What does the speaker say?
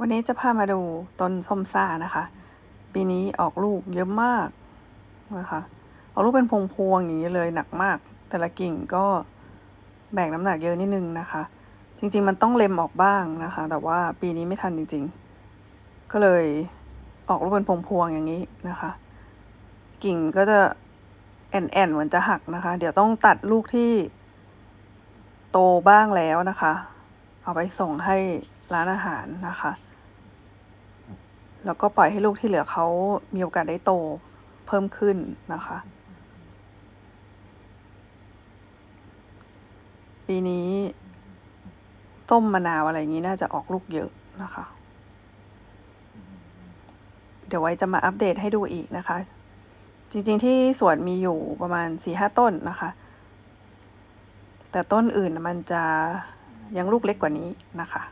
วันนี้จะพามาดูต้นส้มซ่านะคะ ปีนี้ออกลูกเยอะมากนะคะออกลูกเป็นพวงๆอย่างนี้เลยหนักมาก แต่ละกิ่งก็แบกน้ำหนักเยอะนิดนึงนะคะ จริง ๆ มันต้องเล็มออกบ้างนะคะ แต่ว่าปีนี้ไม่ทันจริง ๆ ก็เลยออกลูกเป็นพวงๆอย่างนี้นะคะ กิ่งก็จะแอนๆเหมือนจะหักนะคะ เดี๋ยวต้องตัดลูกที่โตบ้างแล้วนะคะ เอาไปส่งให้ร้านอาหารนะคะ แล้วก็ปล่อยให้ลูกที่เหลือเขามีโอกาสได้โตเพิ่มขึ้นนะคะ ปีนี้ต้มมะนาวอะไรอย่างนี้น่าจะออกลูกเยอะนะคะ เดี๋ยวไว้จะมาอัปเดตให้ดูอีกนะคะ จริงๆที่สวนมีอยู่ประมาณสี่ห้าต้นนะคะ แต่ต้นอื่นมันจะ ยังลูกเล็กกว่านี้นะคะ